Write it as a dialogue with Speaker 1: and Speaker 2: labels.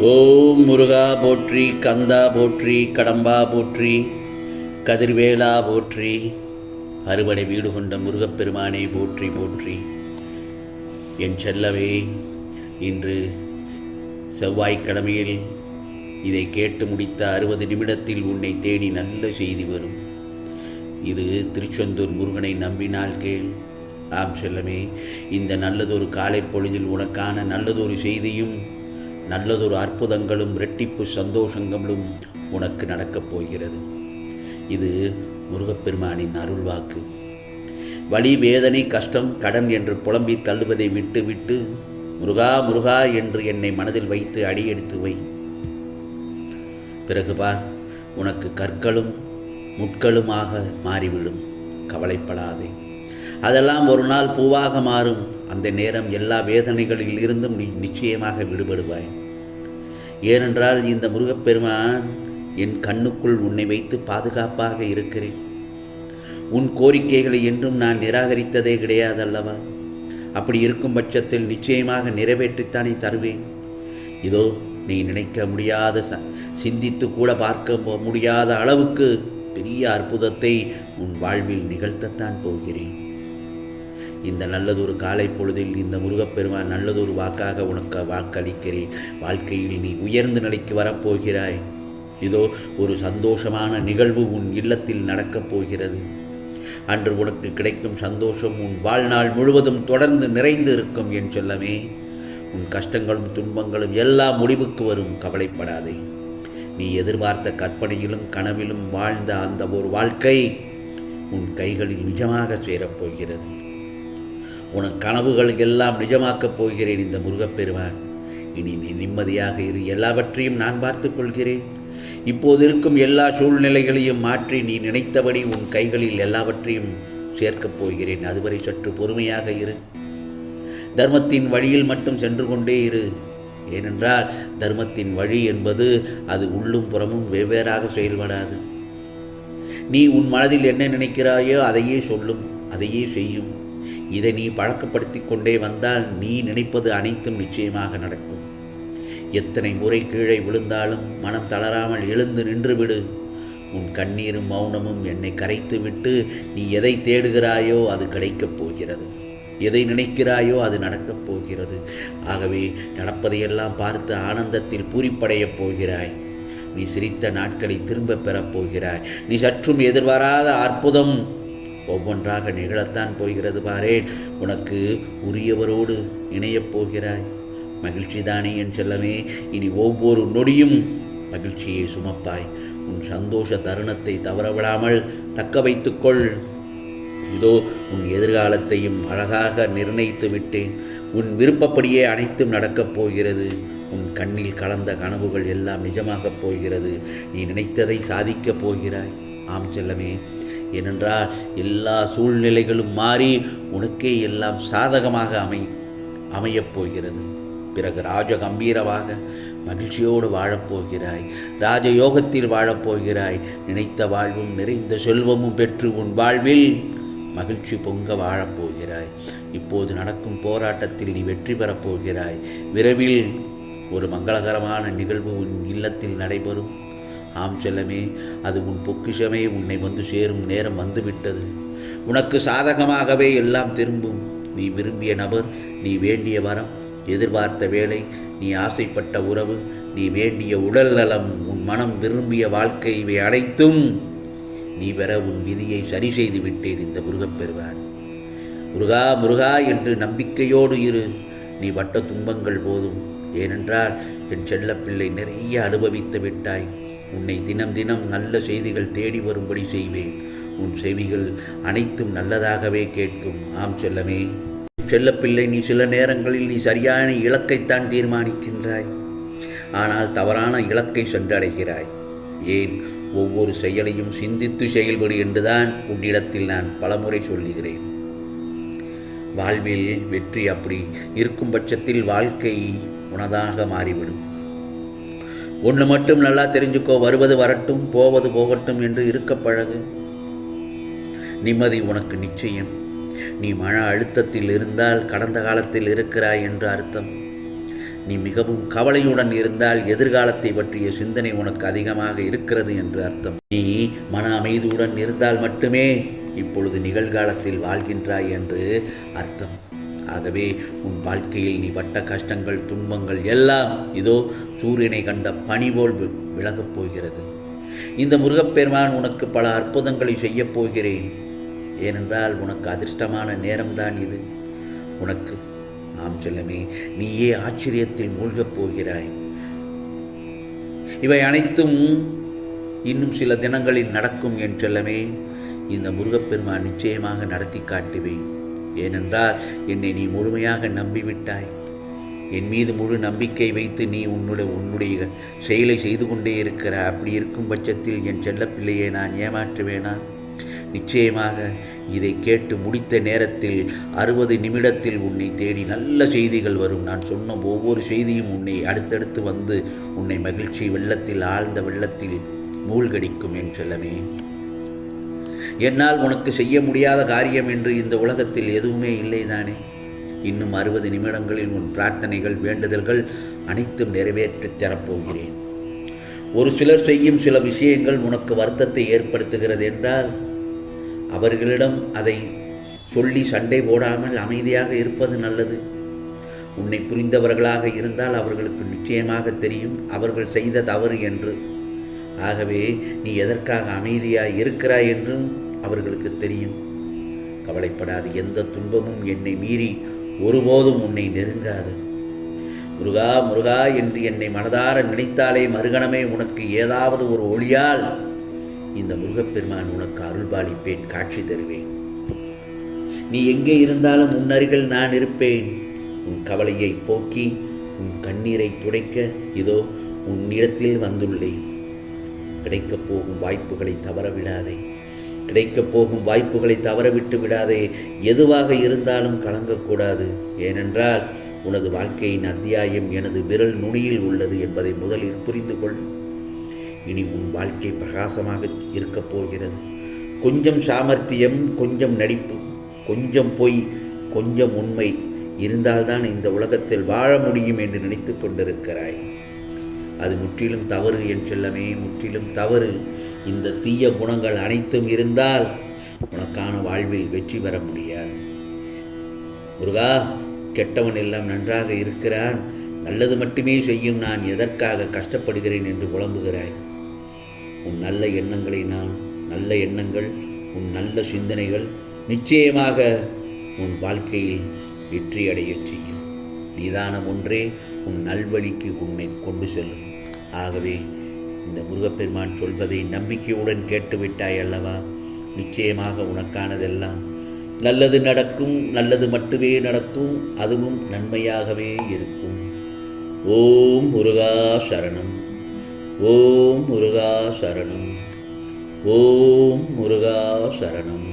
Speaker 1: ஓம் முருகா போற்றி கந்தா போற்றி கடம்பா போற்றி கதிர்வேலா போற்றி அறுவடை வீடு கொண்ட முருகப்பெருமானை போற்றி போற்றி. என் செல்லவே இன்று செவ்வாய்க்கிழமையில் இதை கேட்டு முடித்த அறுபது நிமிடத்தில் உன்னை தேடி நல்ல செய்தி வரும். இது திருச்செந்தூர் முருகனை நம்பினால் கேள். ஆம் செல்லமே இந்த நல்லதொரு காலை பொழுதில் உனக்கான நல்லதொரு செய்தியும் நல்லதொரு அற்புதங்களும் ரெட்டிப்பு சந்தோஷங்களும் உனக்கு நடக்கப் போகிறது. இது முருகப்பெருமானின் அருள்வாக்கு. வலி வேதனை கஷ்டம் கடன் என்று புலம்பி தள்ளுவதை விட்டு விட்டு முருகா முருகா என்று என்னை மனதில் வைத்து அடியெடுத்து வை. பிறகு பார் உனக்கு கற்களும் முட்களுமாக மாறிவிடும். கவலைப்படாதே. அதெல்லாம் ஒரு நாள் பூவாக மாறும். அந்த நேரம் எல்லா வேதனைகளில் இருந்தும் நீ நிச்சயமாக விடுபடுவாய். ஏனென்றால் இந்த முருகப்பெருமான் என் கண்ணுக்குள் உன்னை வைத்து பாதுகாப்பாக இருக்கிறேன். உன் கோரிக்கைகளை என்றும் நான் நிராகரித்ததே கிடையாதல்லவா? அப்படி இருக்கும் பட்சத்தில் நிச்சயமாக நிறைவேற்றித்தானே தருவேன். இதோ நீ நினைக்க முடியாத ச சிந்தித்து கூட பார்க்க முடியாத அளவுக்கு பெரிய அற்புதத்தை உன் வாழ்வில் நிகழ்த்தத்தான் போகிறேன். இந்த நல்லதொரு காலை பொழுதில் இந்த முருகப்பெருமான் நல்லதொரு வாக்காக உனக்கு வாக்களிக்கிறேன். வாழ்க்கையில் நீ உயர்ந்த நிலைக்கு வரப்போகிறாய். இதோ ஒரு சந்தோஷமான நிகழ்வு உன் இல்லத்தில் நடக்கப் போகிறது. அன்று உனக்கு கிடைக்கும் சந்தோஷம் உன் வாழ்நாள் முழுவதும் தொடர்ந்து நிறைந்து இருக்கும் என் சொல்லமே. உன் கஷ்டங்களும் துன்பங்களும் எல்லாம் முடிவுக்கு வரும் கவலைப்படாதே. நீ எதிர்பார்த்த கற்பனையிலும் கனவிலும் வாழ்ந்த அந்த ஒரு வாழ்க்கை உன் கைகளில் நிஜமாக சேரப்போகிறது உனக்கு கனவுகள் எல்லாம் நிஜமாக்கப் போகிறேன் இந்த முருகப்பெருமான். இனி நீ நிம்மதியாக இரு எல்லாவற்றையும் நான் பார்த்துக் கொள்கிறேன். இப்போது இருக்கும் எல்லா சூழ்நிலைகளையும் மாற்றி நீ நினைத்தபடி உன் கைகளில் எல்லாவற்றையும் சேர்க்கப் போகிறேன். அதுவரை சற்று பொறுமையாக இரு. தர்மத்தின் வழியில் மட்டும் சென்று கொண்டே இரு. ஏனென்றால் தர்மத்தின் வழி என்பது அது உள்ளும் புறமும் வெவ்வேறாக செயல்படாது. நீ உன் மனதில் என்ன நினைக்கிறாயோ அதையே சொல்லும் அதையே செய்யும். இதை நீ பழக்கப்படுத்தி கொண்டே வந்தால் நீ நினைப்பது அனைத்தும் நிச்சயமாக நடக்கும். எத்தனை முறை கீழே விழுந்தாலும் மனம் தளராமல் எழுந்து நின்றுவிடு. உன் கண்ணீரும் மௌனமும் என்னை கரைத்து விட்டு நீ எதை தேடுகிறாயோ அது கிடைக்கப் போகிறது. எதை நினைக்கிறாயோ அது நடக்கப் போகிறது. ஆகவே நடப்பதையெல்லாம் பார்த்து ஆனந்தத்தில் பூரிப்படையப் போகிறாய். நீ சிரித்த நாட்களை திரும்பப் பெறப் போகிறாய். நீ சற்றும் எதிர்பாராத அற்புதம். ஒவ்வொன்றாக நிகழத்தான் போகிறது பாரேன். உனக்கு உரியவரோடு இணையப் போகிறாய். மகிழ்ச்சி தானே என் செல்லமே இனி ஒவ்வொரு நொடியும் மகிழ்ச்சியை சுமப்பாய். உன் சந்தோஷ தருணத்தை தவறவிடாமல் தக்க வைத்துக்கொள். இதோ உன் எதிர்காலத்தையும் அழகாக நிர்ணயித்து விட்டேன். உன் விருப்பப்படியே அனைத்தும் நடக்கப் போகிறது. உன் கண்ணில் கலந்த கனவுகள் எல்லாம் நிஜமாகப் போகிறது. நீ நினைத்ததை சாதிக்கப் போகிறாய். ஆம் செல்லமே ஏனென்றால் எல்லா சூழ்நிலைகளும் மாறி உனக்கே எல்லாம் சாதகமாக அமை அமையப் போகிறது. பிறகு ராஜ கம்பீரமாக மகிழ்ச்சியோடு வாழப்போகிறாய் ராஜயோகத்தில் வாழப்போகிறாய் நினைத்த வாழ்வும் நிறைந்த செல்வமும் பெற்று உன் வாழ்வில் மகிழ்ச்சி பொங்க வாழப்போகிறாய் இப்போது நடக்கும் போராட்டத்தில் நீ வெற்றி பெறப் போகிறாய். விரைவில் ஒரு மங்களகரமான நிகழ்வு உன் இல்லத்தில் நடைபெறும். ஆம் செல்லமே அது உன் பொக்கிஷமே உன்னை வந்து சேரும் நேரம் வந்துவிட்டது. உனக்கு சாதகமாகவே எல்லாம் திரும்பும். நீ விரும்பிய நபர் நீ வேண்டிய வரம் எதிர்பார்த்த வேலை நீ ஆசைப்பட்ட உறவு நீ வேண்டிய உடல் நலம் உன் மனம் விரும்பிய வாழ்க்கை இவை அனைத்தும் நீ பெற உன் விதியை சரி செய்து விட்டேன் இந்த முருகப்பெறுவார் முருகா முருகா என்று நம்பிக்கையோடு இரு. நீ பட்ட துன்பங்கள் போதும். ஏனென்றால் என் செல்லப்பிள்ளை நிறைய அனுபவித்து விட்டாய். உன்னை தினம் தினம் நல்ல செய்திகள் தேடி வரும்படி செய்வேன். உன் செவிகள் அனைத்தும் நல்லதாகவே கேட்கும். ஆம் செல்லமே. செல்லப்பிள்ளை நீ சில நேரங்களில் நீ சரியான இலக்கைத்தான் தீர்மானிக்கின்றாய். ஆனால் தவறான இலக்கை சென்றடைகிறாய். ஏன்? ஒவ்வொரு செயலையும் சிந்தித்து செயல்படு என்றுதான் உன்னிடத்தில் நான் பலமுறை சொல்லுகிறேன். வாழ்வில் வெற்றி அப்படி இருக்கும் பட்சத்தில் வாழ்க்கை உனதாக மாறிவிடும். ஒன்று மட்டும் நல்லா தெரிஞ்சுக்கோ வருவது வரட்டும் போவது போகட்டும் என்று இருக்க பழகு. நிம்மதி உனக்கு நிச்சயம். நீ மன அழுத்தத்தில் இருந்தால் கடந்த காலத்தில் இருக்கிறாய் என்று அர்த்தம். நீ மிகவும் கவலையுடன் இருந்தால் எதிர்காலத்தை பற்றிய சிந்தனை உனக்கு அதிகமாக இருக்கிறது என்று அர்த்தம். நீ மன அமைதியுடன் இருந்தால் மட்டுமே இப்பொழுது நிகழ்காலத்தில் வாழ்கின்றாய் என்று அர்த்தம். ஆகவே உன் வாழ்க்கையில் நீ பட்ட கஷ்டங்கள் துன்பங்கள் எல்லாம் இதோ சூரியனை கண்ட பனி போல் விலகப் போகிறது. இந்த முருகப்பெருமான் உனக்கு பல அற்புதங்களை செய்யப் போகிறேன். ஏனென்றால் உனக்கு அதிர்ஷ்டமான நேரம்தான் இது. உனக்கு ஆம் செல்லமே நீயே ஆச்சரியத்தில் மூழ்கப் போகிறாய். இவை அனைத்தும் இன்னும் சில தினங்களில் நடக்கும் என் செல்லமே. இந்த முருகப்பெருமான் நிச்சயமாக நடத்தி காட்டுவேன். ஏனென்றால் என்னை நீ முழுமையாக நம்பிவிட்டாய். என் மீது முழு நம்பிக்கை வைத்து நீ உன்னுடைய உன்னுடைய செயலை செய்து கொண்டே இருக்கிற அப்படி இருக்கும் பட்சத்தில் என் செல்லப்பிள்ளையை நான் ஏமாற்றுவேனா? நிச்சயமாக இதை கேட்டு முடித்த நேரத்தில் அறுபது நிமிடத்தில் உன்னை தேடி நல்ல செய்திகள் வரும். நான் சொன்ன ஒவ்வொரு செய்தியும் உன்னை அடுத்தடுத்து வந்து உன்னை மகிழ்ச்சி வெள்ளத்தில் ஆழ்ந்த வெள்ளத்தில் மூழ்கடிக்கும் என் செல்லமே. என்னால் உனக்கு செய்ய முடியாத காரியம் என்று இந்த உலகத்தில் எதுவுமே இல்லைதானே? இன்னும் அறுபது நிமிடங்களில் உன் பிரார்த்தனைகள் வேண்டுதல்கள் அனைத்தும் நிறைவேற்றித் தரப்போகிறேன். ஒரு சிலர் செய்யும் சில விஷயங்கள் உனக்கு வருத்தத்தை ஏற்படுத்துகிறது என்றால் அவர்களிடம் அதை சொல்லி சண்டை போடாமல் அமைதியாக இருப்பது நல்லது. உன்னை புரிந்தவர்களாக இருந்தால் அவர்களுக்கு நிச்சயமாக தெரியும் அவர்கள் செய்த தவறு என்று. ஆகவே நீ எதற்காக அமைதியாய் இருக்கிறாய் என்றும் அவர்களுக்கு தெரியும். கவலைப்படாது எந்த துன்பமும் என்னை மீறி ஒருபோதும் உன்னை நெருங்காது. முருகா முருகா என்று என்னை மனதார நினைத்தாலே மறுகணமே உனக்கு ஏதாவது ஒரு ஒளியால் இந்த முருகப்பெருமான் உனக்கு அருள்பாலிப்பேன் காட்சி தருவேன். நீ எங்கே இருந்தாலும் உன்னருகில் நான் இருப்பேன். உன் கவலையை போக்கி உன் கண்ணீரை துடைக்க இதோ உன்னிடத்தில் வந்துள்ளேன். கிடைக்கப் போகும் வாய்ப்புகளை தவற விடாதே கிடைக்கப் போகும் வாய்ப்புகளை தவறவிட்டு விடாதே. எதுவாக இருந்தாலும் கலங்கக்கூடாது. ஏனென்றால் உனது வாழ்க்கையின் அத்தியாயம் எனது விரல் நுனியில் உள்ளது என்பதை முதலில் புரிந்து கொள். இனி உன் வாழ்க்கை பிரகாசமாக இருக்கப் போகிறது. கொஞ்சம் சாமர்த்தியம் கொஞ்சம் நடிப்பு கொஞ்சம் பொய் கொஞ்சம் உண்மை இருந்தால்தான் இந்த உலகத்தில் வாழ முடியும் என்று நினைத்து கொண்டிருக்கிறாய். அது முற்றிலும் தவறு என் செல்லமே முற்றிலும் தவறு. இந்த தீய குணங்கள் அனைத்தும் இருந்தால் உனக்கான வாழ்வில் வெற்றி பெற முடியாது. முருகா கெட்டவன் எல்லாம் நன்றாக இருக்கிறான். நல்லது மட்டுமே செய்யும் நான் எதற்காக கஷ்டப்படுகிறேன் என்று புலம்புகிறாய். உன் நல்ல எண்ணங்களை நான் நல்ல எண்ணங்கள் உன் நல்ல சிந்தனைகள் நிச்சயமாக உன் வாழ்க்கையில் வெற்றி அடையச் செய்யும். நிதானம் ஒன்றே உன் நல்வழிக்கு உன்னை கொண்டு செல்லும். ஆகவே இந்த முருகப்பெருமான் சொல்வதை நம்பிக்கையுடன் கேட்டுவிட்டாய் அல்லவா? நிச்சயமாக உனக்கானதெல்லாம் நல்லது நடக்கும் நல்லது மட்டுமே நடக்கும் அதுவும் நன்மையாகவே இருக்கும். ஓம் முருகா சரணம். ஓம் முருகா சரணம். ஓம் முருகா சரணம்.